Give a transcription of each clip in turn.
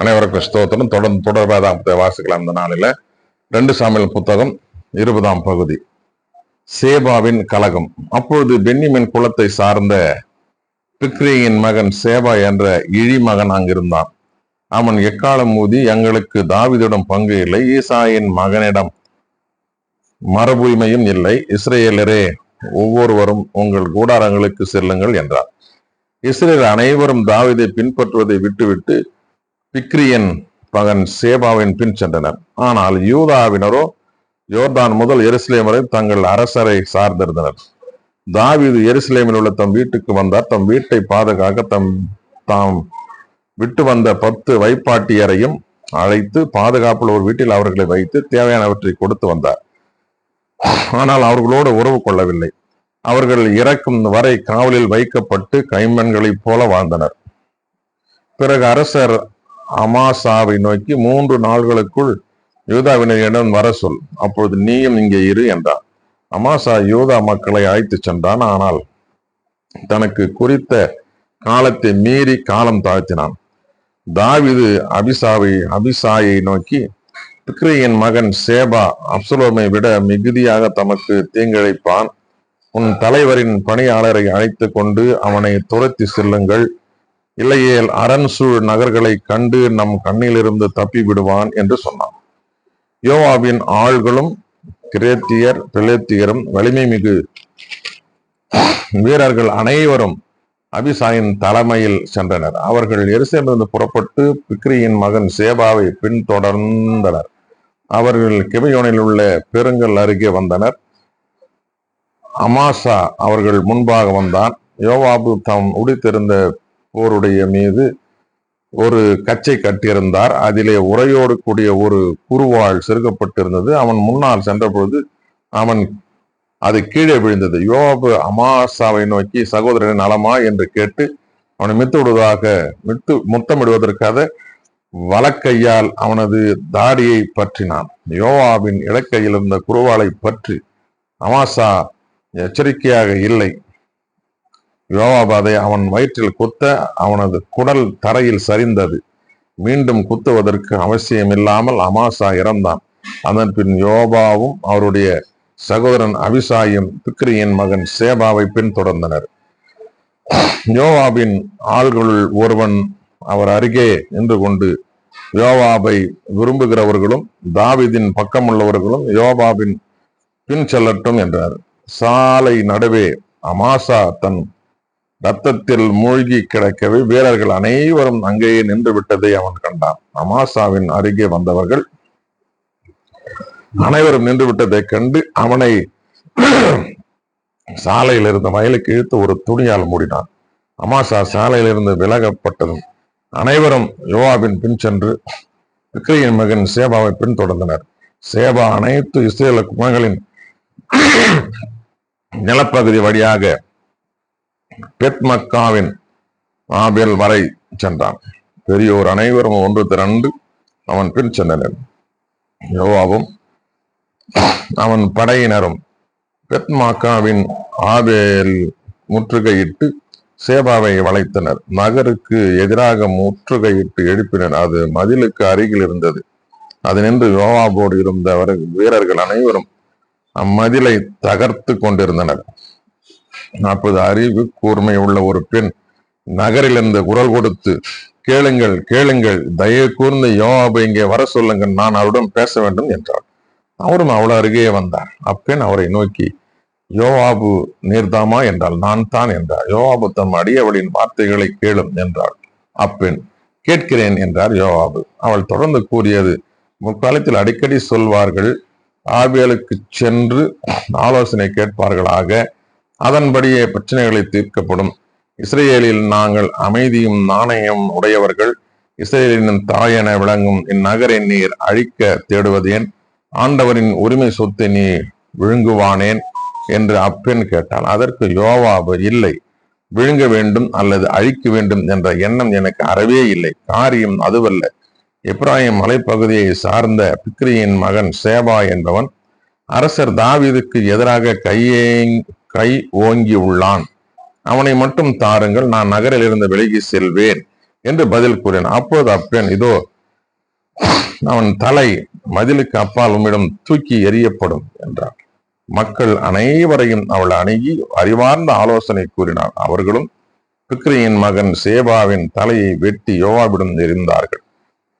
அனைவருக்கும் ஸ்தோத்திரம். தொடர்ந்து தொடர்பாக வாசிக்கலாம் இந்த நாளில். ரெண்டு சாமியல் புத்தகம் இருபதாம் பகுதி. சேபாவின் கலகம். அப்பொழுது பென்னிமின் குலத்தை சார்ந்த பிக்ரியின் மகன் சேபா என்ற இழி மகன் அங்கிருந்தான். அவன் எக்காலம் ஊதி எங்களுக்கு தாவிதிடம் பங்கு இல்லை ஈசாயின் மகனிடம் மரபுரிமையும் இல்லை. இஸ்ரேலரே ஒவ்வொருவரும் உங்கள் கூடாரங்களுக்கு செல்லுங்கள் என்றார். இஸ்ரேல் அனைவரும் தாவிதை பின்பற்றுவதை விட்டுவிட்டு பிக்ரியன் மகன் சேபாவின் பின் சென்றனர். ஆனால் யூதாவினரோ யோர்தான் முதல் எருசலேம் வரை தங்கள் அரசரை சார்ந்திருந்தனர். தாவீது எருசலேமில் உள்ள தம் வீட்டுக்கு வந்தார். தம் வீட்டை பாதுகாக்க தம் தாம் விட்டு வந்த பத்து வைப்பாட்டியரையும் அழைத்து பாதுகாப்புள்ள ஒரு வீட்டில் அவர்களை வைத்து தேவையானவற்றை கொடுத்து வந்தார். ஆனால் அவர்களோடு உறவு கொள்ளவில்லை. அவர்கள் இறக்கும் வரை காவலில் வைக்கப்பட்டு கைம்பெண்களைப் போல வாழ்ந்தனர். பிறகு அரசர் அமாசாவை நோக்கி மூன்று நாள்களுக்குள் யூதாவினரிடம் வர சொல். அப்பொழுது நீயும் இங்கே இரு என்றார் அமாசா யூதா மக்களை அழைத்து சென்றான். ஆனால் தனக்கு குறித்த காலத்தை மீறி காலம் தாழ்த்தினான். தாவிது அபிசாவை அபிசாயை நோக்கி பிக்ரியின் மகன் சேபா அப்சலோமை விட மிகுதியாக தமக்கு தீங்கிழைப்பான். உன் தலைவரின் பணியாளரை அழைத்து கொண்டு அவனை துரத்தி செல்லுங்கள். இல்லையேல் அரண் சூழ் நகர்களை கண்டு நம் கண்ணிலிருந்து தப்பி விடுவான் என்று சொன்னான். யோவாவின் ஆள்களும் கிரேத்தியர் பிளேத்தியரும் வலிமை மிகு வீரர்கள் அனைவரும் அபிசாயின் தலைமையில் சென்றனர். அவர்கள் எருசலேமிலிருந்து புறப்பட்டு பிக்ரியின் மகன் சேபாவை பின்தொடர்ந்தனர். அவர்கள் கிபையோனில் உள்ள பெருங்கல் அருகே வந்தனர். அமாசா அவர்கள் முன்பாக வந்தான். யோவாபு தாம் உடித்திருந்த போருடைய மீது ஒரு கச்சை கட்டியிருந்தார். அதிலே உரையோடு கூடிய ஒரு குருவாள் செருகப்பட்டிருந்தது அவன் முன்னால் சென்றபொழுது அவன் அது கீழே விழுந்தது. யோபு அமாசாவை நோக்கி சகோதரன் நலமா? என்று கேட்டு அவனை மித்து விடுவதாக மித்து முத்தமிடுவதற்காக வலக்கையால் அவனது தாடியை பற்றினான். யோவாவின் இலக்கையில் இருந்த குருவாளை பற்றி அமாசா எச்சரிக்கையாக இல்லை. யோவாபாதை அதை அவன் வயிற்றில் குத்த அவனது குடல் தரையில் சரிந்தது. மீண்டும் குத்துவதற்கு அவசியமில்லாமல் அமாசா இறந்தான். அதன் பின் யோபாவும் அவருடைய சகோதரன் அபிசாயும் பிக்ரியின் மகன் சேபாவை பின்தொடர்ந்தனர் யோவாபின் ஆள்களுள் ஒருவன் அவர் அருகே நின்று கொண்டு யோவாபை விரும்புகிறவர்களும் தாவிதின் பக்கமுள்ளவர்களும் யோவாபின் பின் செல்லட்டும் என்றார் சாலை நடுவே அமாசா தன் ரத்தத்தில் மூழ்கி கிடக்கவே வீரர்கள் அனைவரும் அங்கேயே நின்று விட்டதை அவன் கண்டான். அமாசாவின் அருகே வந்தவர்கள் அனைவரும் நின்று விட்டதை கண்டு அவனை சாலையில் இருந்த வயலுக்கு இழுத்து ஒரு துணியால் மூடினான். அமாசா சாலையில் இருந்து விலகப்பட்டதும் அனைவரும் யோவாவின் பின் சென்று விக்ரியின் மகன் சேபாவை பின்தொடர்ந்தனர் சேபா அனைத்து இஸ்ரேல குமங்களின் நிலப்பகுதி வழியாக பெத்மக்காவின் ஆபேல் வரை சென்றான். பெரியோர் அனைவரும் ஒன்று திரண்டு அவன் பின் சென்றனர். யோவாவும் அவன் படையினரும் பெத்மாக்காவின் ஆபேல் முற்றுகையிட்டு சேபாவை வளைத்தனர். நகருக்கு எதிராக முற்றுகையிட்டு எழுப்பினர். அது மதிலுக்கு அருகில் இருந்தது. அது நின்று யோவாபோடு இருந்த வீரர்கள் அனைவரும் அம்மதிலை தகர்த்து கொண்டிருந்தனர். நாற்பது அறிவு கூர்மை உள்ள ஒரு பெண். நகரிலிருந்து குரல் கொடுத்து கேளுங்கள் கேளுங்கள் தயவு கூர்ந்து யோபு இங்கே வர சொல்லுங்கள் நான் அவருடன் பேச வேண்டும் என்றார் அவரும் அவ்வளோ அருகே வந்தார். அப்பெண் அவரை நோக்கி யோவாபு நீர்தாமா? என்றால் நான் தான் என்றார் யோவாபு தம் அடியவளின் வார்த்தைகளை கேளும் என்றாள். அப்பெண் கேட்கிறேன் என்றார் யோவாபு. அவள் தொடர்ந்து கூறியது முற்காலத்தில் அடிக்கடி சொல்வார்கள் ஆபியலுக்கு சென்று ஆலோசனை கேட்பார்களாக அதன்படியே பிரச்சனைகளை தீர்க்கப்படும். இஸ்ரேலில் நாங்கள் அமைதியும் நாணயம் உடையவர்கள். இஸ்ரேலின் தாயென விளங்கும் இந்நகரை நீர் அழிக்க தேடுவதேன் ஆண்டவரின் உரிமை சொத்தை நீ விழுங்குவானேன்? என்று அப்பெண் கேட்டான். அதற்கு யோவாபு இல்லை விழுங்க வேண்டும் அல்லது அழிக்க வேண்டும் என்ற எண்ணம் எனக்கு அறவே இல்லை. காரியம் அதுவல்ல. இப்ராஹிம் மலைப்பகுதியை சார்ந்த பிக்ரியின் மகன் சேபா என்பவன். அரசர் தாவிதுக்கு எதிராக கையே கை ஓங்கி உள்ளான். அவனை மட்டும் தாருங்கள் நான் நகரில் இருந்து விலகி செல்வேன் என்று பதில் கூறினான். அப்போது அப்பெண் இதோ அவன் தலை மதிலுக்கு அப்பால் உம்மிடம் தூக்கி எறியப்படும் என்றார் மக்கள் அனைவரையும் அவள் அணுகி அறிவார்ந்த ஆலோசனை கூறினார் அவர்களும் பிக்ரியின் மகன் சேபாவின் தலையை வெட்டி யோவாவிடம் எரிந்தார்கள்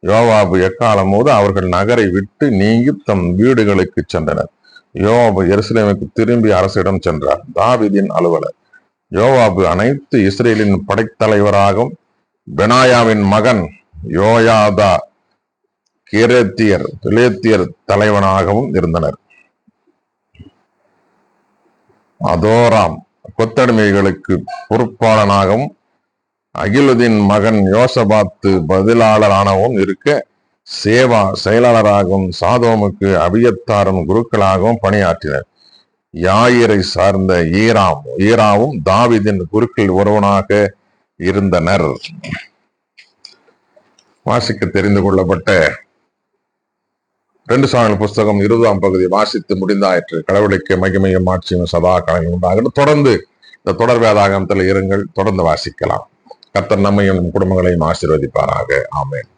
யோவாபு எக்காலம் போது அவர்கள் நகரை விட்டு நீங்கி தம் வீடுகளுக்கு சென்றனர். யோவாபு எருசலேமுக்கு திரும்பி அரசிடம் சென்றார். தாவிதின் அலுவலர். யோவாபு அனைத்து இஸ்ரேலின் படைத்தலைவராகவும் பெனாயாவின் மகன் யோயாதா கிரேத்தியர் துலேத்தியர் தலைவனாகவும் இருந்தனர். அதோராம் கொத்தடிமைகளுக்கு பொறுப்பாளனாகவும் அகிலுதீன் மகன் யோசபாத்து பதிலாளரானவும் இருக்க சேவா செயலாளராகவும் சாதோமுக்கு அபியத்தாரும் குருக்களாகவும் பணியாற்றினர். யாயிரை சார்ந்த ஈராம் ஈராவும் தாவிதின் குருக்கள் ஒருவனாக இருந்தனர். வாசிக்க தெரிந்து கொள்ளப்பட்ட ரெண்டு சாமிகள் புஸ்தகம் இருபதாம் பகுதி வாசித்து முடிந்தாயிற்று. கடவுளுக்கு மகிமையும் ஆட்சியும் சதா கலையும் உண்டாகட்டும். தொடர்ந்து இந்த தொடர் வேதாகமத்தில் இருங்கள். தொடர்ந்து வாசிக்கலாம். கர்த்தர் நம்மையும் குடும்பங்களையும் ஆசீர்வதிப்பாராக. ஆமேன்.